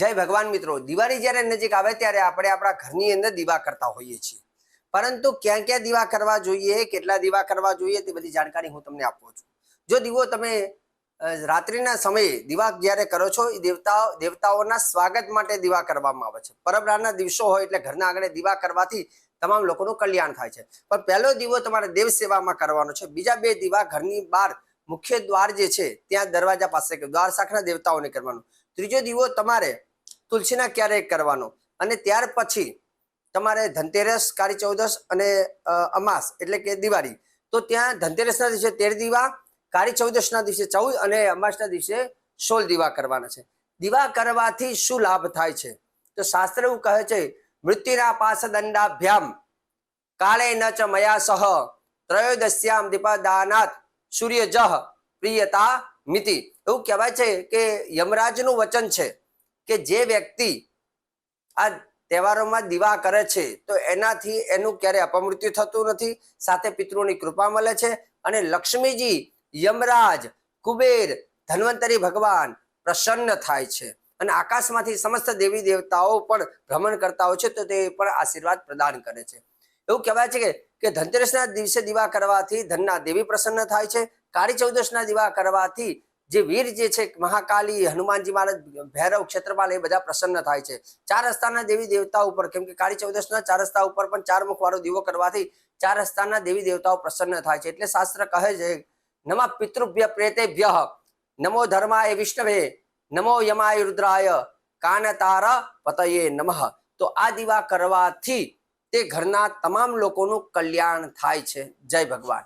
જય ભગવાન મિત્રો. દિવાળી જ્યારે નજીક આવે ત્યારે આપણે આપણા ઘરની અંદર દીવા કરતા હોઈએ છીએ. પરંતુ ક્યાં ક્યાં દીવા કરવા જોઈએ, કેટલા દીવા કરવા જોઈએ તે બધી જાણકારી હું તમને આપું છું. જો દીવો તમે રાત્રિના સમયે દીવા જ્યારે કરો છો, એ દેવતાઓ, દેવતાઓના સ્વાગત માટે દીવા કરવામાં આવે છે. પરબરાના દિવસો હોય એટલે ઘરના આંગણે દીવા કરવાથી તમામ લોકોનું કલ્યાણ થાય છે. પણ પહેલો દીવો તમારે દેવ સેવામાં કરવાનો છે. બીજા બે દીવા ઘરની બહાર, મુખ્ય દ્વાર જે છે, ત્યાં દરવાજા પાસે દ્વાર શાખના દેવતાઓને કરવાનો. ત્રીજો દીવો તમારે તુલસીના ક્યારેય કરવાનો. અને ત્યાર પછી તમારે ધનતેરસ, કાળી ચૌદસ અને અમાસ એટલે કે દિવાળી. તો ત્યાં ધનતેરસના દિવસે તેર દીવા, કાળી ચૌદસના દિવસે ચૌદ અને અમાસના દિવસે સોળ દીવા કરવાના છે. દીવા કરવાથી શું લાભ થાય છે? તો શાસ્ત્ર એવું કહે છે, મૃત્યુના પાસ દંડાભ્યામ કાળે ન ચ મયા સહ, ત્રયોદશ્યામ દીપદાનાથ સૂર્ય જહ પ્રિયતા મિતિ. એવું કહેવાય છે કે યમરાજનું વચન છે. કે જે વ્યક્તિ આ તહેવારોમાં દીવા કરે છે, તો એનાથી એનું ક્યારે અપમૃત્યુ થતું નથી? સાથે પિતૃની કૃપા મળે છે અને લક્ષ્મીજી યમરાજ, કુબેર, ધન્વંતરી ભગવાન પ્રસન્ન થાય છે. અને આકાશમાંથી સમસ્ત દેવી દેવતાઓ પણ ભ્રમણ કરતા હોય છે, તો તે પણ આશીર્વાદ પ્રદાન કરે છે. એવું કહેવાય છે કે ધનતેરસના દિવસે દીવા કરવાથી ધનના દેવી પ્રસન્ન થાય છે, કાળી ચૌદશના દીવા કરવાથી જે વીર જે છે, મહાકાલી, હનુમાનજી મહારાજ, ભૈરવ ક્ષેત્રપાલ એ બધા પ્રસન્ન થાય છે. ચાર રસ્તાના દેવી દેવતા ઉપર, કેમ કે કાળી ચૌદશના ચાર રસ્તા ઉપર પણ ચાર મુખ વાળો દીવો કરવાથી ચાર રસ્તાના દેવી દેવતાઓ પ્રસન્ન થાય છે. એટલે શાસ્ત્ર કહે છે, નમઃ પિતૃભ્ય પ્રેતેભ્ય નમો ધર્માય વિષ્ણવે, નમો યમાય રુદ્રાય કાનતાર પતયે નમઃ. તો આ દીવા કરવાથી તે ઘરના તમામ લોકોનું કલ્યાણ થાય છે. જય ભગવાન.